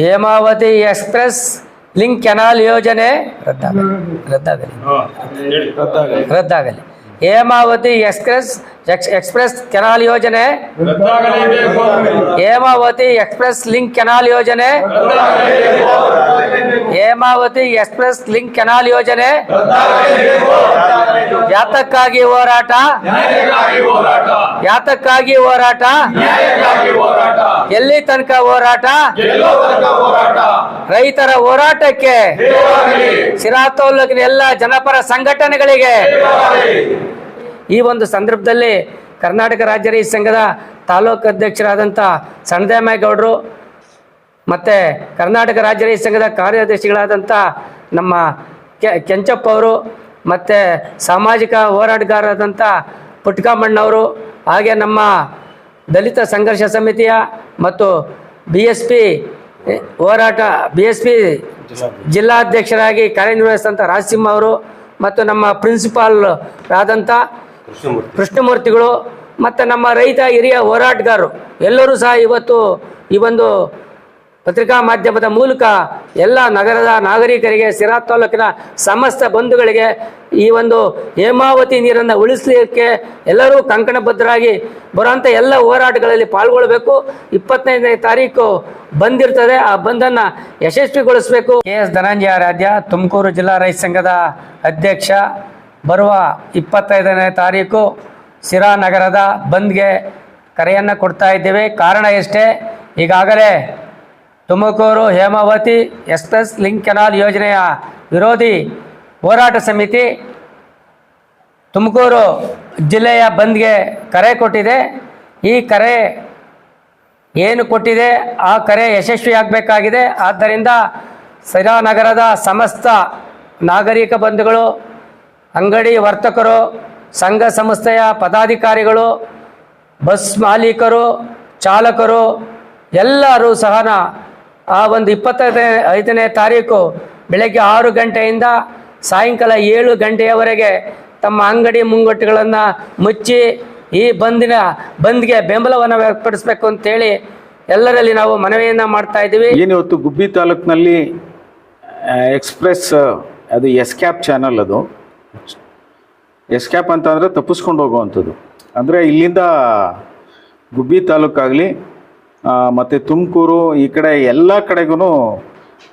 Hemavathi express link canal ಯೋಜನೆ ರದ್ದಾಗಲಿ. ರದ್ದಾಗಲಿ. Hemavathi express ex express canal ಯೋಜನೆ ಹೇಮಾವತಿ ಎಕ್ಸ್ಪ್ರೆಸ್ ಲಿಂಕ್ ಕೆನಾಲ್ ಯೋಜನೆ ಹೇಮಾವತಿ ಎಕ್ಸ್ಪ್ರೆಸ್ ಲಿಂಕ್ ಕೆನಾಲ್ ಯೋಜನೆ ಯಾತಕ್ಕಾಗಿ ಹೋರಾಟ? ಯಾತಕ್ಕಾಗಿ ಹೋರಾಟ? ಎಲ್ಲಿ ತನಕ ಹೋರಾಟ? ರೈತರ ಹೋರಾಟಕ್ಕೆ. ಸಿರಾತೋಲ್ಲಕಿನ ಎಲ್ಲ ಜನಪರ ಸಂಘಟನೆಗಳಿಗೆ. ಈ ಒಂದು ಸಂದರ್ಭದಲ್ಲಿ ಕರ್ನಾಟಕ ರಾಜ್ಯ ರೈತ ಸಂಘದ ತಾಲೂಕು ಅಧ್ಯಕ್ಷರಾದಂಥ ಸಣ್ಣದೇಮೇಗೌಡರು ಮತ್ತು ಕರ್ನಾಟಕ ರಾಜ್ಯ ರೈತ ಸಂಘದ ಕಾರ್ಯದರ್ಶಿಗಳಾದಂಥ ನಮ್ಮ ಕೆ ಕೆಂಚಪ್ಪ ಅವರು ಮತ್ತು ಸಾಮಾಜಿಕ ಹೋರಾಟಗಾರರಾದಂಥ ಪುಟ್ಕಾಮಣ್ಣವರು ಹಾಗೆ ನಮ್ಮ ದಲಿತ ಸಂಘರ್ಷ ಸಮಿತಿಯ ಮತ್ತು ಬಿ ಎಸ್ ಪಿ ಹೋರಾಟ ಬಿ ಎಸ್ ಪಿ ಜಿಲ್ಲಾಧ್ಯಕ್ಷರಾಗಿ ಕಾರ್ಯನಿರ್ವಹಿಸಿದಂಥ ರಾಜಸಿಂಹ ಅವರು ಮತ್ತು ನಮ್ಮ ಪ್ರಿನ್ಸಿಪಾಲ್ ಆದಂಥ ಕೃಷ್ಣಮೂರ್ತಿಗಳು ಮತ್ತು ನಮ್ಮ ರೈತ ಹಿರಿಯ ಹೋರಾಟಗಾರರು ಎಲ್ಲರೂ ಸಹ ಇವತ್ತು ಈ ಒಂದು ಪತ್ರಿಕಾ ಮಾಧ್ಯಮದ ಮೂಲಕ ಎಲ್ಲ ನಗರದ ನಾಗರಿಕರಿಗೆ ಸಿರಾ ತಾಲೂಕಿನ ಸಮಸ್ತ ಬಂಧುಗಳಿಗೆ ಈ ಒಂದು ಹೇಮಾವತಿ ನೀರನ್ನು ಉಳಿಸಲಿಕ್ಕೆ ಎಲ್ಲರೂ ಕಂಕಣಬದ್ಧರಾಗಿ ಬರುವಂಥ ಎಲ್ಲ ಹೋರಾಟಗಳಲ್ಲಿ ಪಾಲ್ಗೊಳ್ಬೇಕು. ಇಪ್ಪತ್ತೈದನೇ ತಾರೀಕು ಬಂದಿರ್ತದೆ. ಆ ಬಂದನ್ನು ಯಶಸ್ವಿಗೊಳಿಸಬೇಕು. ಕೆ ಎಸ್ ಧನಂಜಯ ತುಮಕೂರು ಜಿಲ್ಲಾ ರೈತ ಸಂಘದ ಅಧ್ಯಕ್ಷ ಬರುವ ಇಪ್ಪತ್ತೈದನೇ ತಾರೀಕು ಸಿರಾ ನಗರದ ಬಂದ್ಗೆ ಕರೆಯನ್ನು ಕೊಡ್ತಾ ಇದ್ದೇವೆ. ಕಾರಣ ಎಷ್ಟೇ? ಈಗಾಗಲೇ Tumakuru Hemavathi express link canal ಯೋಜನೆಯ ವಿರೋಧಿ ಹೋರಾಟ ಸಮಿತಿ ತುಮಕೂರು ಜಿಲ್ಲೆಯ ಬಂದ್ಗೆ ಕರೆ ಕೊಟ್ಟಿದೆ. ಈ ಕರೆ ಏನು ಕೊಟ್ಟಿದೆ? ಆ ಕರೆ ಯಶಸ್ವಿಯಾಗಬೇಕಾಗಿದೆ ಆದ್ದರಿಂದ ಸಿರಾ ನಗರದ ಸಮಸ್ತ ನಾಗರಿಕ ಬಂಧುಗಳು, ಅಂಗಡಿ ವರ್ತಕರು, ಸಂಘ ಸಂಸ್ಥೆಯ ಪದಾಧಿಕಾರಿಗಳು, ಬಸ್ ಮಾಲೀಕರು, ಚಾಲಕರು ಎಲ್ಲರೂ ಸಹ ಆ ಒಂದು ಇಪ್ಪತ್ತೈದನೇ, ಐದನೇ ತಾರೀಕು ಬೆಳಗ್ಗೆ ಆರು ಗಂಟೆಯಿಂದ ಸಾಯಂಕಾಲ ಏಳು ಗಂಟೆಯವರೆಗೆ ತಮ್ಮ ಅಂಗಡಿ ಮುಂಗಟ್ಟುಗಳನ್ನು ಮುಚ್ಚಿ ಈ ಬಂದಿನ, ಬಂದ್ಗೆ ಬೆಂಬಲವನ್ನು ವ್ಯಕ್ತಪಡಿಸಬೇಕು ಅಂತೇಳಿ ಎಲ್ಲರಲ್ಲಿ ನಾವು ಮನವಿಯನ್ನು ಮಾಡ್ತಾ ಇದ್ದೀವಿ. ಏನು ಇವತ್ತು ಗುಬ್ಬಿ ತಾಲೂಕಿನಲ್ಲಿ ಎಕ್ಸ್ಪ್ರೆಸ್, ಅದು ಎಸ್ ಕ್ಯಾಪ್ ಚಾನಲ್ ಅದು. ಎಸ್ ಕ್ಯಾಪ್ ಅಂತ ತಪ್ಪಿಸ್ಕೊಂಡು ಹೋಗುವಂಥದ್ದು. ಅಂದರೆ ಇಲ್ಲಿಂದ ಗುಬ್ಬಿ ತಾಲೂಕಾಗಲಿ ಮತ್ತು ತುಮಕೂರು ಈ ಕಡೆ ಎಲ್ಲ ಕಡೆಗೂ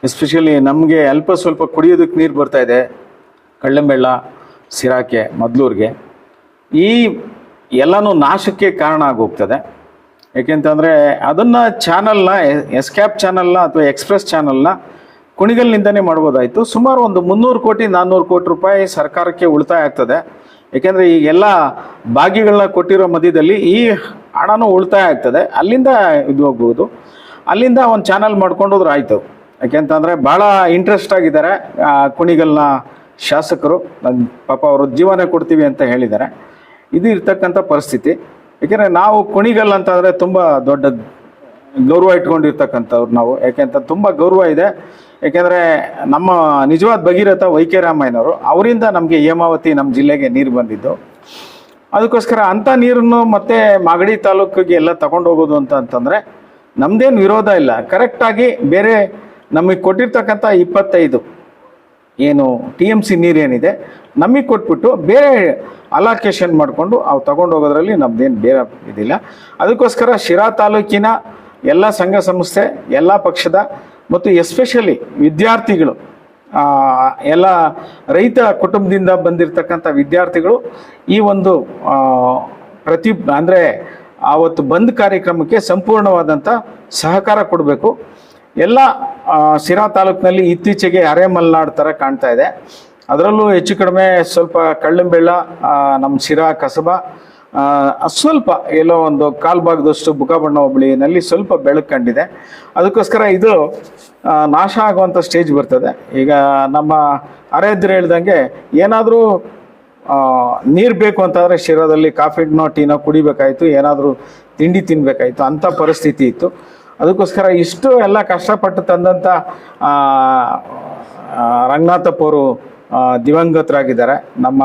ಎಸ್ಪೆಷಲಿ ನಮಗೆ ಅಲ್ಪ ಸ್ವಲ್ಪ ಕುಡಿಯೋದಕ್ಕೆ ನೀರು ಬರ್ತಾ ಇದೆ. ಕಳ್ಳಂಬೆಳ್ಳ, ಸಿರಾಕೆ, ಮದ್ಲೂರಿಗೆ. ಈ ಎಲ್ಲನೂ ನಾಶಕ್ಕೆ ಕಾರಣ ಆಗೋಗ್ತದೆ. ಏಕೆಂತಂದರೆ ಅದನ್ನು ಚಾನಲ್ನ ಎಸ್ಕ್ಯಾಪ್ ಚಾನಲ್ನ ಅಥವಾ ಎಕ್ಸ್ಪ್ರೆಸ್ ಚಾನಲ್ನ ಕುಣಿಗಲ್ನಿಂದನೇ ಮಾಡ್ಬೋದಾಯಿತು. ಸುಮಾರು ಒಂದು ಮುನ್ನೂರು ಕೋಟಿ, ನಾನ್ನೂರು ಕೋಟಿ ರೂಪಾಯಿ ಸರ್ಕಾರಕ್ಕೆ ಉಳಿತಾಯ ಆಗ್ತದೆ. ಯಾಕೆಂದರೆ ಈಗೆಲ್ಲ ಬಾಗಿಗಳನ್ನ ಕೊಟ್ಟಿರೋ ಮಧ್ಯದಲ್ಲಿ ಈ ಹಣನೂ ಉಳಿತಾಯ ಆಗ್ತದೆ. ಅಲ್ಲಿಂದ ಇದು ಹೋಗ್ಬೋದು. ಅಲ್ಲಿಂದ ಒಂದು ಚಾನಲ್ ಮಾಡ್ಕೊಂಡೋದ್ರೆ ಆಯಿತು. ಯಾಕೆಂತಂದರೆ ಭಾಳ ಇಂಟ್ರೆಸ್ಟ್ ಆಗಿದ್ದಾರೆ ಆ, ಕುಣಿಗಲ್ನ ಶಾಸಕರು. ನನ್ ಪಾಪ ಅವರು ಜೀವನ ಕೊಡ್ತೀವಿ ಅಂತ ಹೇಳಿದ್ದಾರೆ. ಇದು ಇರ್ತಕ್ಕಂಥ ಪರಿಸ್ಥಿತಿ. ಯಾಕೆಂದರೆ ನಾವು ಕುಣಿಗಲ್ ಅಂತಂದರೆ ತುಂಬ ದೊಡ್ಡ ಗೌರವ ಇಟ್ಕೊಂಡಿರ್ತಕ್ಕಂಥವ್ರು ನಾವು. ಯಾಕೆಂತ ತುಂಬ ಗೌರವ ಇದೆ. ಯಾಕೆಂದರೆ ನಮ್ಮ ನಿಜವಾದ ಭಗೀರಥ ವೈಕೆ ರಾಮಯ್ಯನವರು ಅವರಿಂದ ನಮಗೆ ಹೇಮಾವತಿ ನಮ್ಮ ಜಿಲ್ಲೆಗೆ ನೀರು ಬಂದಿದ್ದು. ಅದಕ್ಕೋಸ್ಕರ ಅಂಥ ನೀರನ್ನು ಮತ್ತೆ ಮಾಗಡಿ ತಾಲೂಕಿಗೆ ಎಲ್ಲ ತಗೊಂಡು ಹೋಗೋದು ಅಂತ ಅಂತಂದರೆ ನಮ್ಮದೇನು ವಿರೋಧ ಇಲ್ಲ. ಕರೆಕ್ಟಾಗಿ ಬೇರೆ ನಮಗೆ ಕೊಟ್ಟಿರ್ತಕ್ಕಂಥ ಇಪ್ಪತ್ತೈದು ಏನು ಟಿ ಎಂ ಸಿ ನೀರೇನಿದೆ ನಮಗೆ ಕೊಟ್ಬಿಟ್ಟು ಬೇರೆ ಅಲಾಕೇಶನ್ ಮಾಡಿಕೊಂಡು ಅವು ತಗೊಂಡು ಹೋಗೋದ್ರಲ್ಲಿ ನಮ್ದೇನು ಬೇರೆ ಇದಿಲ್ಲ. ಅದಕ್ಕೋಸ್ಕರ ಶಿರಾ ತಾಲೂಕಿನ ಎಲ್ಲ ಸಂಘ ಸಂಸ್ಥೆ, ಎಲ್ಲ ಪಕ್ಷದ ಮತ್ತು ಎಸ್ಪೆಷಲಿ ವಿದ್ಯಾರ್ಥಿಗಳು ಎಲ್ಲ ರೈತ ಕುಟುಂಬದಿಂದ ಬಂದಿರತಕ್ಕಂಥ ವಿದ್ಯಾರ್ಥಿಗಳು ಈ ಒಂದು ಪ್ರತಿ, ಅಂದರೆ ಆವತ್ತು ಬಂದ್ ಕಾರ್ಯಕ್ರಮಕ್ಕೆ ಸಂಪೂರ್ಣವಾದಂಥ ಸಹಕಾರ ಕೊಡಬೇಕು. ಎಲ್ಲ ಶಿರಾ ತಾಲೂಕಿನಲ್ಲಿ ಇತ್ತೀಚೆಗೆ ಅರೆಮಲ್ನಾಡ್ ಥರ ಕಾಣ್ತಾ ಇದೆ. ಅದರಲ್ಲೂ ಹೆಚ್ಚು ಕಡಿಮೆ ಸ್ವಲ್ಪ ಕಳ್ಳಂಬೆಳ್ಳ ನಮ್ಮ ಶಿರಾ ಕಸಬ ಸ್ವಲ್ಪ ಎಲ್ಲೋ ಒಂದು ಕಾಲು ಭಾಗದಷ್ಟು ಬಣ್ಣ ಹೋಬಳಿನಲ್ಲಿ ಸ್ವಲ್ಪ ಬೆಳಕು ಕಂಡಿದೆ. ಅದಕ್ಕೋಸ್ಕರ ಇದು ನಾಶ ಆಗುವಂಥ ಸ್ಟೇಜ್ ಬರ್ತದೆ. ಈಗ ನಮ್ಮ ಅರೆದ್ರು ಹೇಳ್ದಂಗೆ ಏನಾದರೂ ನೀರು ಬೇಕು ಅಂತಂದರೆ ಶಿರಾದಲ್ಲಿ ಕಾಫಿನೋ ಟೀನೋ ಕುಡಿಬೇಕಾಯಿತು ಏನಾದರೂ ತಿಂಡಿ ತಿನ್ನಬೇಕಾಯಿತು ಅಂಥ ಪರಿಸ್ಥಿತಿ ಇತ್ತು. ಅದಕ್ಕೋಸ್ಕರ ಇಷ್ಟು ಎಲ್ಲ ಕಷ್ಟಪಟ್ಟು ತಂದಂಥ ಆ, ಆ, ರಂಗನಾಥಪ್ಪ ಅವರು ದಿವಂಗತರಾಗಿದ್ದಾರೆ. ನಮ್ಮ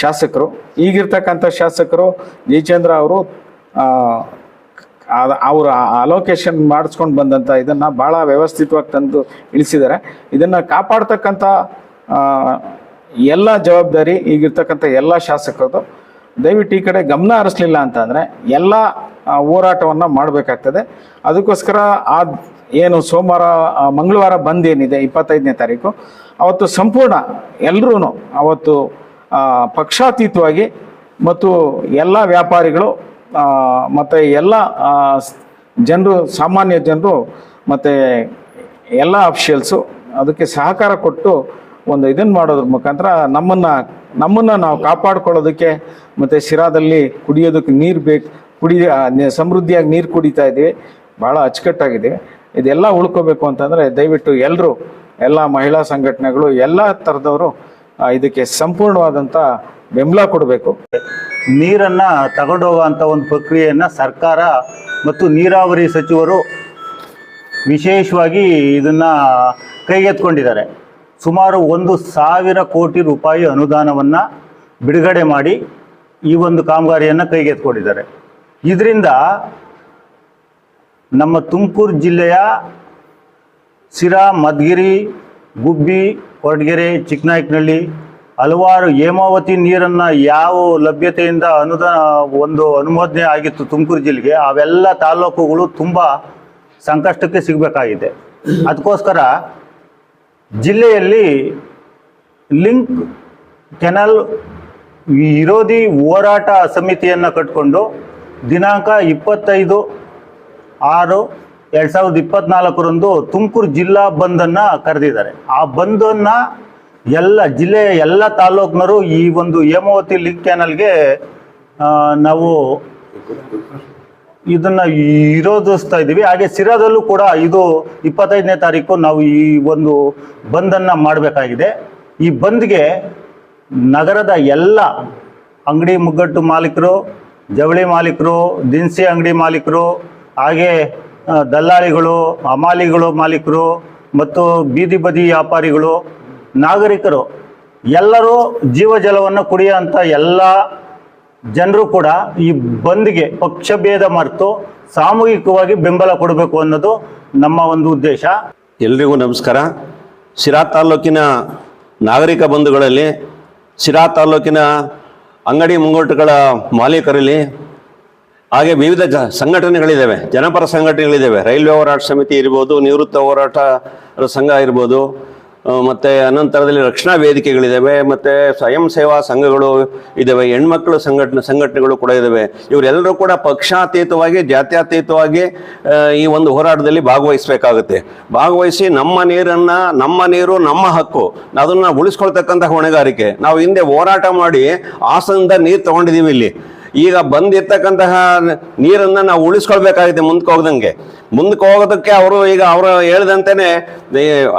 ಶಾಸಕರು, ಈಗಿರ್ತಕ್ಕಂಥ ಶಾಸಕರು ಜಯಚಂದ್ರ ಅವರು ಅವರ ಅಲೋಕೇಶನ್ ಮಾಡಿಸ್ಕೊಂಡು ಬಂದಂಥ ಇದನ್ನು ಭಾಳ ವ್ಯವಸ್ಥಿತವಾಗಿ ತಂದು ಇಳಿಸಿದ್ದಾರೆ. ಇದನ್ನು ಕಾಪಾಡ್ತಕ್ಕಂಥ ಎಲ್ಲ ಜವಾಬ್ದಾರಿ ಈಗಿರ್ತಕ್ಕಂಥ ಎಲ್ಲ ಶಾಸಕರದು. ದಯವಿಟ್ಟು ಈ ಕಡೆ ಗಮನ ಹರಿಸ್ಲಿಲ್ಲ ಅಂತಂದರೆ ಎಲ್ಲ ಹೋರಾಟವನ್ನು ಮಾಡಬೇಕಾಗ್ತದೆ. ಅದಕ್ಕೋಸ್ಕರ ಆ ಏನು ಸೋಮವಾರ ಮಂಗಳವಾರ ಬಂದ್ ಏನಿದೆ, ಇಪ್ಪತ್ತೈದನೇ ತಾರೀಕು, ಅವತ್ತು ಸಂಪೂರ್ಣ ಎಲ್ಲರೂ ಅವತ್ತು ಪಕ್ಷಾತೀತವಾಗಿ ಮತ್ತು ಎಲ್ಲ ವ್ಯಾಪಾರಿಗಳು ಮತ್ತು ಎಲ್ಲ ಜನರು, ಸಾಮಾನ್ಯ ಜನರು, ಮತ್ತು ಎಲ್ಲ ಅಫಿಷಿಯಲ್ಸು ಅದಕ್ಕೆ ಸಹಕಾರ ಕೊಟ್ಟು ಒಂದು ಇದನ್ನು ಮಾಡೋದ್ರ ಮುಖಾಂತರ ನಮ್ಮನ್ನು ನಮ್ಮನ್ನು ನಾವು ಕಾಪಾಡ್ಕೊಳ್ಳೋದಕ್ಕೆ ಮತ್ತು ಶಿರಾದಲ್ಲಿ ಕುಡಿಯೋದಕ್ಕೆ ನೀರು ಬೇಕು, ಕುಡಿ ಸಮೃದ್ಧಿಯಾಗಿ ನೀರು ಕುಡಿತಾ ಇದ್ದೀವಿ. ಭಾಳ ಅಚ್ಚುಕಟ್ಟಾಗಿದೆ. ಇದೆಲ್ಲ ಉಳ್ಕೋಬೇಕು ಅಂತಂದರೆ ದಯವಿಟ್ಟು ಎಲ್ಲರೂ ಎಲ್ಲ ಮಹಿಳಾ ಸಂಘಟನೆಗಳು, ಎಲ್ಲ ಥರದವರು ಇದಕ್ಕೆ ಸಂಪೂರ್ಣವಾದಂಥ ಬೆಂಬಲ ಕೊಡಬೇಕು. ನೀರನ್ನು ತಗೊಂಡೋಗುವಂಥ ಒಂದು ಪ್ರಕ್ರಿಯೆಯನ್ನು ಸರ್ಕಾರ ಮತ್ತು ನೀರಾವರಿ ಸಚಿವರು ವಿಶೇಷವಾಗಿ ಇದನ್ನು ಕೈಗೆತ್ಕೊಂಡಿದ್ದಾರೆ ಸುಮಾರು ಒಂದು ಸಾವಿರ ಕೋಟಿ ರೂಪಾಯಿ ಅನುದಾನವನ್ನು ಬಿಡುಗಡೆ ಮಾಡಿ ಈ ಒಂದು ಕಾಮಗಾರಿಯನ್ನು ಕೈಗೆತ್ಕೊಂಡಿದ್ದಾರೆ ಇದರಿಂದ ನಮ್ಮ ತುಮಕೂರು ಜಿಲ್ಲೆಯ ಸಿರಾ ಮದ್ಗಿರಿ, ಗುಬ್ಬಿ ಕೊರಟಗೆರೆ, ಚಿಕ್ಕನಾಯಕನಹಳ್ಳಿ ಹಲವಾರು ಹೇಮಾವತಿ ನೀರನ್ನು ಯಾವ ಲಭ್ಯತೆಯಿಂದ ಅನುದಾನ ಒಂದು ಅನುಮೋದನೆ ಆಗಿತ್ತು ತುಮಕೂರು ಜಿಲ್ಲೆಗೆ, ಅವೆಲ್ಲ ತಾಲೂಕುಗಳು ತುಂಬ ಸಂಕಷ್ಟಕ್ಕೆ ಸಿಗಬೇಕಾಗಿದೆ. ಅದಕ್ಕೋಸ್ಕರ ಜಿಲ್ಲೆಯಲ್ಲಿ ಲಿಂಕ್ ಕೆನಲ್ ವಿರೋಧಿ ಹೋರಾಟ ಸಮಿತಿಯನ್ನು ಕಟ್ಕೊಂಡು ದಿನಾಂಕ ಇಪ್ಪತ್ತೈದು ಆರು ಎರಡು ಸಾವಿರದ ಇಪ್ಪತ್ನಾಲ್ಕರಂದು ತುಮಕೂರು ಜಿಲ್ಲಾ ಬಂದನ್ನು ಕರೆದಿದ್ದಾರೆ. ಆ ಬಂದನ್ನು ಎಲ್ಲ ಜಿಲ್ಲೆಯ ಎಲ್ಲ ತಾಲೂಕಿನರು ಈ ಒಂದು ಹೇಮಾವತಿ ಲಿಂಕ್ ಚಾನಲ್ಗೆ ನಾವು ಇದನ್ನ ವಿರೋಧಿಸ್ತಾ ಇದ್ದೀವಿ. ಹಾಗೆ ಸಿರಾದಲ್ಲೂ ಕೂಡ ಇದು ಇಪ್ಪತ್ತೈದನೇ ತಾರೀಕು ನಾವು ಈ ಒಂದು ಬಂದನ್ನು ಮಾಡಬೇಕಾಗಿದೆ. ಈ ಬಂದ್ಗೆ ನಗರದ ಎಲ್ಲ ಅಂಗಡಿ ಮುಗ್ಗಟ್ಟು ಮಾಲೀಕರು, ಜವಳಿ ಮಾಲೀಕರು, ದಿನಸಿ ಅಂಗಡಿ ಮಾಲೀಕರು, ಹಾಗೆ ದಲ್ಲಾಳಿಗಳು ಹಮಾಲಿಗಳು ಮಾಲೀಕರು ಮತ್ತು ಬೀದಿ ಬದಿ ವ್ಯಾಪಾರಿಗಳು, ನಾಗರಿಕರು, ಎಲ್ಲರೂ ಜೀವಜಲವನ್ನು ಕುಡಿಯುವಂಥ ಎಲ್ಲ ಜನರು ಕೂಡ ಈ ಬಂದ್ಗೆ ಪಕ್ಷಭೇದ ಮರೆತು ಸಾಮೂಹಿಕವಾಗಿ ಬೆಂಬಲ ಕೊಡಬೇಕು ಅನ್ನೋದು ನಮ್ಮ ಒಂದು ಉದ್ದೇಶ. ಎಲ್ರಿಗೂ ನಮಸ್ಕಾರ. ಶಿರಾ ತಾಲೂಕಿನ ನಾಗರಿಕ ಬಂಧುಗಳಲ್ಲಿ, ಶಿರಾ ತಾಲೂಕಿನ ಅಂಗಡಿ ಮುಂಗೋಟುಗಳ ಮಾಲೀಕರಲ್ಲಿ ಹಾಗೆ ವಿವಿಧ ಜ ಸಂಘಟನೆಗಳಿದ್ದಾವೆ, ಜನಪರ ಸಂಘಟನೆಗಳಿದ್ದಾವೆ. ರೈಲ್ವೆ ಹೋರಾಟ ಸಮಿತಿ ಇರ್ಬೋದು, ನಿವೃತ್ತ ಹೋರಾಟ ಸಂಘ ಇರ್ಬೋದು ಮತ್ತು ಅನಂತರದಲ್ಲಿ ರಕ್ಷಣಾ ವೇದಿಕೆಗಳಿದ್ದಾವೆ, ಮತ್ತು ಸ್ವಯಂ ಸೇವಾ ಸಂಘಗಳು ಇದ್ದಾವೆ, ಹೆಣ್ಮಕ್ಳು ಸಂಘಟನೆ, ಸಂಘಟನೆಗಳು ಕೂಡ ಇದ್ದಾವೆ. ಇವರೆಲ್ಲರೂ ಕೂಡ ಪಕ್ಷಾತೀತವಾಗಿ, ಜಾತ್ಯಾತೀತವಾಗಿ ಈ ಒಂದು ಹೋರಾಟದಲ್ಲಿ ಭಾಗವಹಿಸಬೇಕಾಗುತ್ತೆ. ಭಾಗವಹಿಸಿ ನಮ್ಮ ನೀರನ್ನು, ನಮ್ಮ ನೀರು, ನಮ್ಮ ಹಕ್ಕು, ಅದನ್ನು ಉಳಿಸ್ಕೊಳ್ತಕ್ಕಂಥ ಹೊಣೆಗಾರಿಕೆ. ನಾವು ಹಿಂದೆ ಹೋರಾಟ ಮಾಡಿ ಹಾಸನದ ನೀರು ತಗೊಂಡಿದೀವಿ ಇಲ್ಲಿ. ಈಗ ಬಂದಿರ್ತಕ್ಕಂತಹ ನೀರನ್ನ ನಾವು ಉಳಿಸ್ಕೊಳ್ಬೇಕಾಗಿದೆ ಮುಂದಕ್ಕೆ ಹೋಗ್ದಂಗೆ. ಮುಂದಕ್ಕೆ ಹೋಗೋದಕ್ಕೆ ಅವರು ಈಗ ಅವರು ಹೇಳ್ದಂತೆನೆ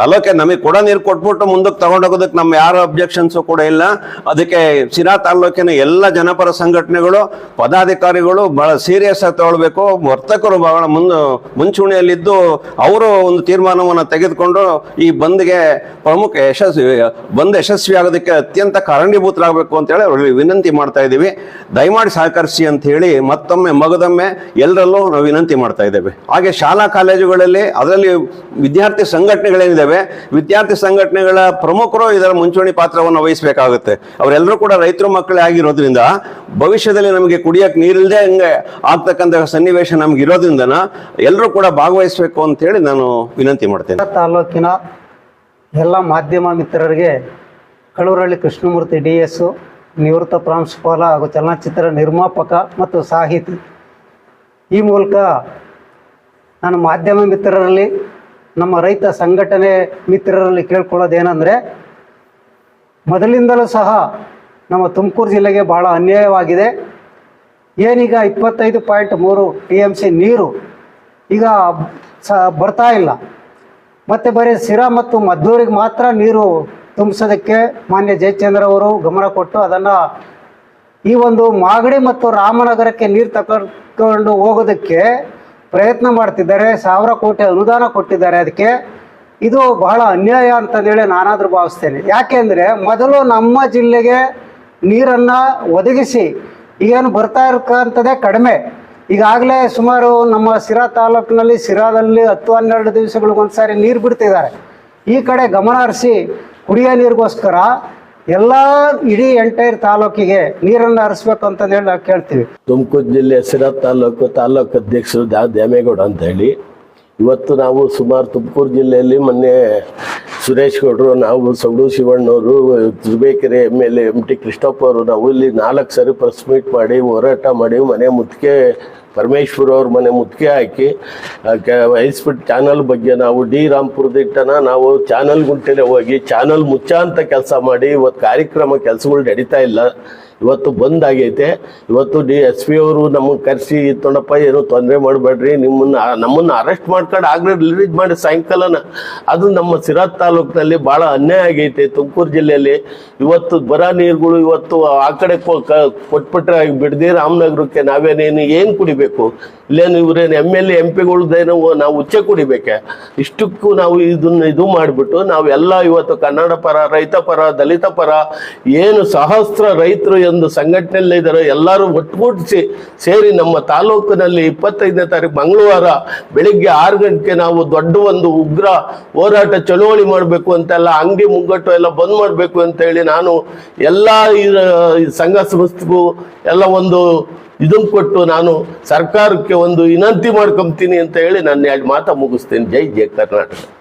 ಅಲೋಕೆ ನಮಗೆ ಕೊಡ ನೀರು ಕೊಟ್ಬಿಟ್ಟು ಮುಂದಕ್ಕೆ ತಗೊಂಡೋಗೋದಕ್ಕೆ ನಮ್ಮ ಯಾರ ಅಬ್ಜೆಕ್ಷನ್ಸು ಕೂಡ ಇಲ್ಲ. ಅದಕ್ಕೆ ಸಿರಾ ತಾಲೂಕಿನ ಎಲ್ಲ ಜನಪರ ಸಂಘಟನೆಗಳು, ಪದಾಧಿಕಾರಿಗಳು ಬಹಳ ಸೀರಿಯಸ್ ಆಗಿ ತಗೊಳ್ಬೇಕು. ವರ್ತಕರು ಬಹಳ ಮುಂದೆ ಮುಂಚೂಣಿಯಲ್ಲಿದ್ದು ಅವರು ಒಂದು ತೀರ್ಮಾನವನ್ನು ತೆಗೆದುಕೊಂಡು ಈ ಬಂದ್ಗೆ ಪ್ರಮುಖ ಯಶಸ್ವಿ, ಬಂದ್ ಯಶಸ್ವಿ ಆಗೋದಕ್ಕೆ ಅತ್ಯಂತ ಕಾರಣೀಭೂತರಾಗಬೇಕು ಅಂತ ಹೇಳಿ ಅವ್ರಿಗೆ ವಿನಂತಿ ಮಾಡ್ತಾ ಇದ್ದೀವಿ. ದಯಮಾಡಿ ಸಹಕರಿಸಿ ಅಂತ ಹೇಳಿ ಮತ್ತೊಮ್ಮೆ ಮಗದೊಮ್ಮೆ ಎಲ್ಲರಲ್ಲೂ ನಾವು ವಿನಂತಿ ಮಾಡ್ತಾ ಇದ್ದೇವೆ. ಹಾಗೆ ಶಾಲಾ ಕಾಲೇಜುಗಳಲ್ಲಿ ಅದರಲ್ಲಿ ವಿದ್ಯಾರ್ಥಿ ಸಂಘಟನೆಗಳೇನಿದ್ದಾವೆ ವಿದ್ಯಾರ್ಥಿ ಸಂಘಟನೆಗಳ ಪ್ರಮುಖರು ಇದರ ಮುಂಚೂಣಿ ಪಾತ್ರವನ್ನು ವಹಿಸಬೇಕಾಗುತ್ತೆ. ಅವರೆಲ್ಲರೂ ಕೂಡ ರೈತರು ಮಕ್ಕಳೇ ಆಗಿರೋದ್ರಿಂದ ಭವಿಷ್ಯದಲ್ಲಿ ನಮಗೆ ಕುಡಿಯಕ್ಕೆ ನೀರಿಲ್ಲದೆ ಹಂಗೆ ಆಗ್ತಕ್ಕಂಥ ಸನ್ನಿವೇಶ ನಮ್ಗೆ ಇರೋದ್ರಿಂದ ಎಲ್ಲರೂ ಕೂಡ ಭಾಗವಹಿಸಬೇಕು ಅಂತ ಹೇಳಿ ನಾನು ವಿನಂತಿ ಮಾಡ್ತೇನೆ. ತಾಲೂಕಿನ ಎಲ್ಲ ಮಾಧ್ಯಮ ಮಿತ್ರರಿಗೆ ಕಳೂರಳ್ಳಿ ಕೃಷ್ಣಮೂರ್ತಿ ಡಿ ಎಸ್ ನಿವೃತ್ತ ಪ್ರಾಂಶುಪಾಲ ಹಾಗೂ ಚಲನಚಿತ್ರ ನಿರ್ಮಾಪಕ ಮತ್ತು ಸಾಹಿತಿ. ಈ ಮೂಲಕ ನಾನು ಮಾಧ್ಯಮ ಮಿತ್ರರಲ್ಲಿ ನಮ್ಮ ರೈತ ಸಂಘಟನೆ ಮಿತ್ರರಲ್ಲಿ ಕೇಳ್ಕೊಳ್ಳೋದೇನೆಂದರೆ, ಮೊದಲಿಂದಲೂ ಸಹ ನಮ್ಮ ತುಮಕೂರು ಜಿಲ್ಲೆಗೆ ಭಾಳ ಅನ್ಯಾಯವಾಗಿದೆ. ಏನೀಗ ಇಪ್ಪತ್ತೈದು ಪಾಯಿಂಟ್ ಮೂರು ಟಿ ಎಂ ಸಿ ನೀರು ಈಗ ಸ ಬರ್ತಾ ಇಲ್ಲ. ಮತ್ತು ಬರೀ ಸಿರಾ ಮತ್ತು ಮದ್ದೂರಿಗೆ ಮಾತ್ರ ನೀರು ತುಂಬಿಸೋದಕ್ಕೆ ಮಾನ್ಯ ಜಯಚಂದ್ರ ಅವರು ಗಮನ ಕೊಟ್ಟು ಅದನ್ನು ಈ ಒಂದು ಮಾಗಡಿ ಮತ್ತು ರಾಮನಗರಕ್ಕೆ ನೀರು ತಕೊಂಡು ಹೋಗೋದಕ್ಕೆ ಪ್ರಯತ್ನ ಮಾಡ್ತಿದ್ದಾರೆ, ಸಾವಿರ ಕೋಟಿ ಅನುದಾನ ಕೊಟ್ಟಿದ್ದಾರೆ ಅದಕ್ಕೆ. ಇದು ಬಹಳ ಅನ್ಯಾಯ ಅಂತಂದೇಳಿ ನಾನಾದರೂ ಭಾವಿಸ್ತೇನೆ. ಯಾಕೆಂದರೆ ಮೊದಲು ನಮ್ಮ ಜಿಲ್ಲೆಗೆ ನೀರನ್ನು ಒದಗಿಸಿ ಈಗೇನು ಬರ್ತಾ ಇರ್ತಕ್ಕಂಥದ್ದೇ ಕಡಿಮೆ. ಈಗಾಗಲೇ ಸುಮಾರು ನಮ್ಮ ಸಿರಾ ತಾಲೂಕಿನಲ್ಲಿ ಸಿರಾದಲ್ಲಿ ಹತ್ತು ಹನ್ನೆರಡು ದಿವಸಗಳಿಗೊಂದ್ಸಾರಿ ನೀರು ಬಿಡ್ತಿದ್ದಾರೆ. ಈ ಕಡೆ ಗಮನ ಹರಿಸಿ ಕುಡಿಯೋ ನೀರಿಗೋಸ್ಕರ ಎಲ್ಲ ಇಡೀ ಎಂಟೈರ್ ತಾಲೂಕಿಗೆ ನೀರನ್ನು ಹರಿಸ್ಬೇಕು ಅಂತಂದೇಳಿ ನಾವು ಕೇಳ್ತೀವಿ. ತುಮಕೂರು ಜಿಲ್ಲೆ ಸಿರಾ ತಾಲೂಕು ತಾಲೂಕು ಅಧ್ಯಕ್ಷರು ದೇವೇಗೌಡ ಅಂತ ಹೇಳಿ ಇವತ್ತು ನಾವು ಸುಮಾರು ತುಮಕೂರು ಜಿಲ್ಲೆಯಲ್ಲಿ ಮೊನ್ನೆ ಸುರೇಶ್ ಗೌಡರು, ನಾವು ಸೌಡು ಶಿವಣ್ಣವರು, Turuvekere M L A M T Krishnappa ಅವರು ನಾವು ಇಲ್ಲಿ ನಾಲ್ಕು ಸರಿ ಪ್ರೆಸ್ ಮೀಟ್ ಮಾಡಿ, ಹೋರಾಟ ಮಾಡಿ, ಮನೆ ಮುತ್ತಿಗೆ ಪರಮೇಶ್ವರ್ ಅವ್ರ ಮನೆ ಮುತ್ತಿಗೆ ಹಾಕಿ ಹೈಸ್ಪೀಡ್ ಚಾನಲ್ ಬಗ್ಗೆ ನಾವು ಡಿ ರಾಮ್ಪುರದಿಟ್ಟನ ನಾವು ಚಾನಲ್ ಗುಂಟೆಲೆ ಹೋಗಿ ಚಾನಲ್ ಮುಚ್ಚ ಅಂತ ಕೆಲಸ ಮಾಡಿ, ಇವತ್ತು ಕಾರ್ಯಕ್ರಮ ಕೆಲಸಗಳು ನಡೀತಾ ಇಲ್ಲ. ಇವತ್ತು ಬಂದ್ ಆಗೈತೆ ಇವತ್ತು ಡಿ ಎಸ್ ಪಿ ಅವರು ನಮಗೆ ಕರೆಸಿ ತೊಂಡಪ್ಪ ಏನು ತೊಂದರೆ ಮಾಡಬೇಡ್ರಿ. ನಿಮ್ಮನ್ನ, ನಮ್ಮನ್ನು ಅರೆಸ್ಟ್ ಮಾಡ್ಕೊಂಡು ಆಗ್ಲೇ ರಿಲೀಸ್ ಮಾಡಿ ಸಾಯಂಕಾಲನ. ಅದು ನಮ್ಮ ಸಿರಾತ್ ತಾಲೂಕಿನಲ್ಲಿ ಭಾಳ ಅನ್ಯಾಯ ಆಗೈತೆ. ತುಮಕೂರು ಜಿಲ್ಲೆಯಲ್ಲಿ ಇವತ್ತು ಬರ ನೀರುಗಳು ಇವತ್ತು ಆ ಕಡೆ ಕೊಟ್ಬಿಟ್ರೆ ಬಿಡದೆ ರಾಮನಗರಕ್ಕೆ ನಾವೇನೇನು ಏನು ಕುಡಿಬೇಕು? ಇಲ್ಲೇನು ಇವರೇನು ಎಂ ಎಲ್ ಎ, ಎಂ ಪಿಗಳ್ದೇನು ನಾವು ಉಚ್ಚೆ ಕುಡಿಬೇಕೆ? ಇಷ್ಟಕ್ಕೂ ನಾವು ಇದನ್ನ ಇದು ಮಾಡಿಬಿಟ್ಟು ನಾವೆಲ್ಲ ಇವತ್ತು ಕನ್ನಡ ಪರ, ರೈತ ಪರ, ದಲಿತ ಪರ, ಏನು ಸಹಸ್ರ ರೈತರು ಎಂದು ಸಂಘಟನೆಯಲ್ಲಿ ಇದ್ದಾರೆ. ಎಲ್ಲರೂ ಒಟ್ಟುಗೂಡಿಸಿ ಸೇರಿ ನಮ್ಮ ತಾಲೂಕಿನಲ್ಲಿ ಇಪ್ಪತ್ತೈದನೇ ತಾರೀಕು ಮಂಗಳವಾರ ಬೆಳಿಗ್ಗೆ ಆರು ಗಂಟೆಗೆ ನಾವು ದೊಡ್ಡ ಒಂದು ಉಗ್ರ ಹೋರಾಟ ಚಳುವಳಿ ಮಾಡಬೇಕು ಅಂತೆಲ್ಲ ಅಂಗಡಿ ಮುಗ್ಗಟ್ಟು ಎಲ್ಲ ಬಂದ್ ಮಾಡಬೇಕು ಅಂತ ಹೇಳಿ ನಾನು ಎಲ್ಲ ಸಂಘ ಸಂಸ್ಥೆಗೂ ಎಲ್ಲ ಒಂದು ಇದನ್ನು ಕೊಟ್ಟು ನಾನು ಸರ್ಕಾರಕ್ಕೆ ಒಂದು ವಿನಂತಿ ಮಾಡ್ಕೊಂತೀನಿ ಅಂತ ಹೇಳಿ ನನ್ನ ಎರಡು ಮಾತ ಮುಗಿಸ್ತೀನಿ. ಜೈ ಜೈ ಕರ್ನಾಟಕ.